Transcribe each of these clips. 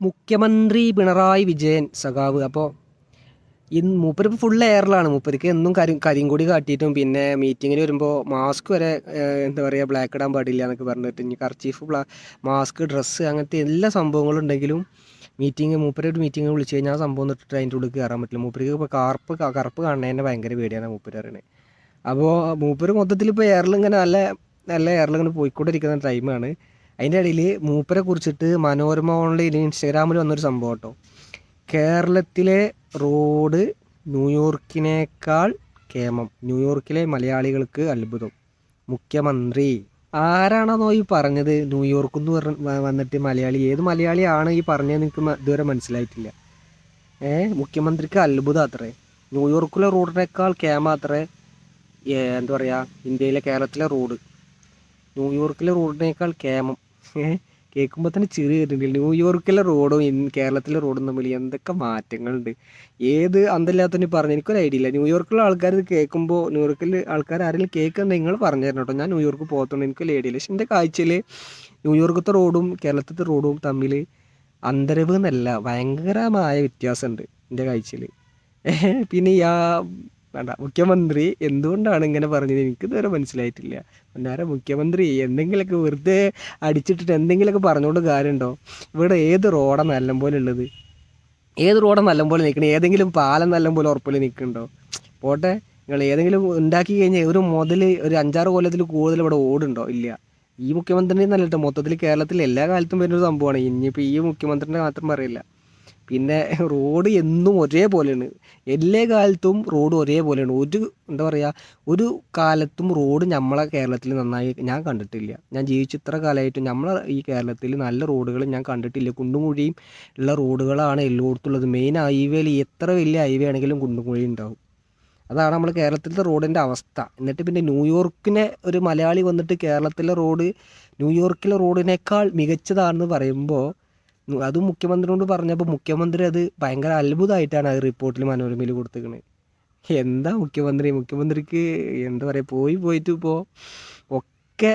മുഖ്യമന്ത്രി പിണറായി വിജയൻ സഖാവ്. അപ്പോൾ ഇന്ന് മൂപ്പര് ഫുൾ എയറിലാണ് മൂപ്പർക്ക് എന്നും കരി കരിങ്കൊടി കാട്ടിയിട്ടും പിന്നെ മീറ്റിങ്ങിന് വരുമ്പോൾ മാസ്ക് വരെ എന്താ പറയുക ബ്ലാക്ക് ഇടാൻ പാടില്ല എന്നൊക്കെ പറഞ്ഞിട്ട് ഇനി കർച്ചീഫ് ബ്ലാ മാസ്ക് ഡ്രസ്സ് അങ്ങനത്തെ എല്ലാ സംഭവങ്ങളും ഉണ്ടെങ്കിലും മീറ്റിംഗ് മൂപ്പര് ഒരു മീറ്റിംഗ് വിളിച്ചു കഴിഞ്ഞാൽ ആ സംഭവം തൊട്ടിട്ട് അതിന്റെ ഉള്ളിൽ കയറാൻ പറ്റില്ല. മൂപ്പർക്ക് ഇപ്പോൾ കറുപ്പ് കറുപ്പ് കാണുന്നതിനെ ഭയങ്കര പേടിയാണ് മൂപ്പര് പറയുന്നത് അപ്പോൾ മൂപ്പര് മൊത്തത്തിൽ ഇപ്പോൾ എയറിൽ ഇങ്ങനെ നല്ല നല്ല എയറിൽ ഇങ്ങനെ പോയിക്കൊണ്ടിരിക്കുന്ന ടൈമാണ് അതിന്റെ ഇടയിൽ മൂപ്പരെ കുറിച്ചിട്ട് മനോരമ ഓൺലൈൻ ഇൻസ്റ്റാഗ്രാമിൽ വന്നൊരു സംഭവം കേട്ടോ. കേരളത്തിലെ റോഡ് ന്യൂയോർക്കിനേക്കാൾ കേമം. ന്യൂയോർക്കിലെ മലയാളികൾക്ക് അത്ഭുതം. മുഖ്യമന്ത്രി. ആരാണെന്നോ ഈ പറഞ്ഞത്? ന്യൂയോർക്ക് എന്ന് പറഞ്ഞ വന്നിട്ട് മലയാളി. ഏത് മലയാളിയാണ് ഈ പറഞ്ഞത് എനിക്ക് ഇതുവരെ മനസ്സിലായിട്ടില്ല. ഏ മുഖ്യമന്ത്രിക്ക് അത്ഭുതം അത്രേ. ന്യൂയോർക്കിലെ റോഡിനേക്കാൾ കേമ അത്രേ എന്താ പറയുക ഇന്ത്യയിലെ കേരളത്തിലെ റോഡ്. ന്യൂയോർക്കിലെ റോഡിനേക്കാൾ കേമം. കേൾക്കുമ്പോൾ തന്നെ ചെറിയ വരുന്നുണ്ട് ന്യൂയോർക്കിലെ റോഡും കേരളത്തിലെ റോഡും തമ്മിൽ എന്തൊക്കെ മാറ്റങ്ങളുണ്ട്? ഏത് അന്തല്ലാത്തവന് പറഞ്ഞു? എനിക്കൊരു ഐഡിയ ഇല്ല. ന്യൂയോർക്കിലെ ആൾക്കാർ ഇത് കേൾക്കുമ്പോൾ ന്യൂയോർക്കിൽ ആൾക്കാർ ആരെങ്കിലും കേൾക്കുന്നത് നിങ്ങൾ പറഞ്ഞു തരണം കേട്ടോ. ഞാൻ ന്യൂയോർക്ക് പോകത്തുണ്ട് എനിക്കൊരു ഐഡിയ ഇല്ല. പക്ഷെ എന്റെ കാഴ്ചയിൽ ന്യൂയോർക്കത്തെ റോഡും കേരളത്തിലത്തെ റോഡും തമ്മിൽ അന്തരവ് എന്നല്ല ഭയങ്കരമായ വ്യത്യാസമുണ്ട് എന്റെ കാഴ്ചയിൽ. പിന്നെ ഈ വേണ്ട. മുഖ്യമന്ത്രി എന്തുകൊണ്ടാണ് ഇങ്ങനെ പറഞ്ഞത്? എനിക്ക് ഇതുവരെ മനസ്സിലായിട്ടില്ല. അന്നേരെ മുഖ്യമന്ത്രി എന്തെങ്കിലുമൊക്കെ വെറുതെ അടിച്ചിട്ടിട്ട് എന്തെങ്കിലുമൊക്കെ പറഞ്ഞുകൊണ്ട് കാര്യമുണ്ടോ? ഇവിടെ ഏത് റോഡാണ് നല്ലപോലെ ഉള്ളത്? ഏത് റോഡാണ് നല്ലപോലെ നിൽക്കണേ? ഏതെങ്കിലും പാലം നല്ലപോലെ ഉറപ്പിൽ നിൽക്കുന്നുണ്ടോ? പോട്ടെ. നിങ്ങൾ ഏതെങ്കിലും ഉണ്ടാക്കി കഴിഞ്ഞാൽ ഒരു മുതൽ ഒരു അഞ്ചാറ് കൊല്ലത്തിൽ കൂടുതൽ ഇവിടെ ഓടുണ്ടോ ഇല്ല. ഈ മുഖ്യമന്ത്രി നല്ല മൊത്തത്തിൽ കേരളത്തിൽ എല്ലാ കാലത്തും വരുന്ന ഒരു സംഭവമാണ്. ഇനിയിപ്പോൾ ഈ മുഖ്യമന്ത്രിന്റെ മാത്രം പറയില്ല. പിന്നെ റോഡ് എന്നും ഒരേപോലെയാണ്. എല്ലാ കാലത്തും റോഡ് ഒരേപോലെയാണ്. ഒരു എന്താ പറയുക ഒരു കാലത്തും റോഡ് നമ്മളെ കേരളത്തിൽ നന്നായി ഞാൻ കണ്ടിട്ടില്ല. ഞാൻ ജീവിച്ച ഇത്ര കാലമായിട്ടും നമ്മളെ ഈ കേരളത്തിൽ നല്ല റോഡുകൾ ഞാൻ കണ്ടിട്ടില്ല. കുണ്ടും കുഴിയും ഉള്ള റോഡുകളാണ് എല്ലായിടത്തുള്ളത് മെയിൻ ഹൈവേയിൽ എത്ര വലിയ ഹൈവേ ആണെങ്കിലും കുണ്ടും കുഴി ഉണ്ടാവും. അതാണ് നമ്മൾ കേരളത്തിലത്തെ റോഡിന്റെ അവസ്ഥ. എന്നിട്ട് പിന്നെ ന്യൂയോർക്കിനെ ഒരു മലയാളി വന്നിട്ട് കേരളത്തിലെ റോഡ് ന്യൂയോർക്കിലെ റോഡിനേക്കാൾ മികച്ചതാണെന്ന് പറയുമ്പോൾ അതും മുഖ്യമന്ത്രിയോട് പറഞ്ഞപ്പോൾ മുഖ്യമന്ത്രി അത് ഭയങ്കര അത്ഭുതമായിട്ടാണ് അത് റിപ്പോർട്ടിൽ മനോരമയിൽ കൊടുത്തേക്കണത് എന്താ മുഖ്യമന്ത്രി? മുഖ്യമന്ത്രിക്ക് എന്താ പറയുക പോയി പോയിട്ട് ഇപ്പോൾ ഒക്കെ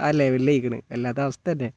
ആ ലെവലിലേക്കണ് അല്ലാത്ത അവസ്ഥ തന്നെ.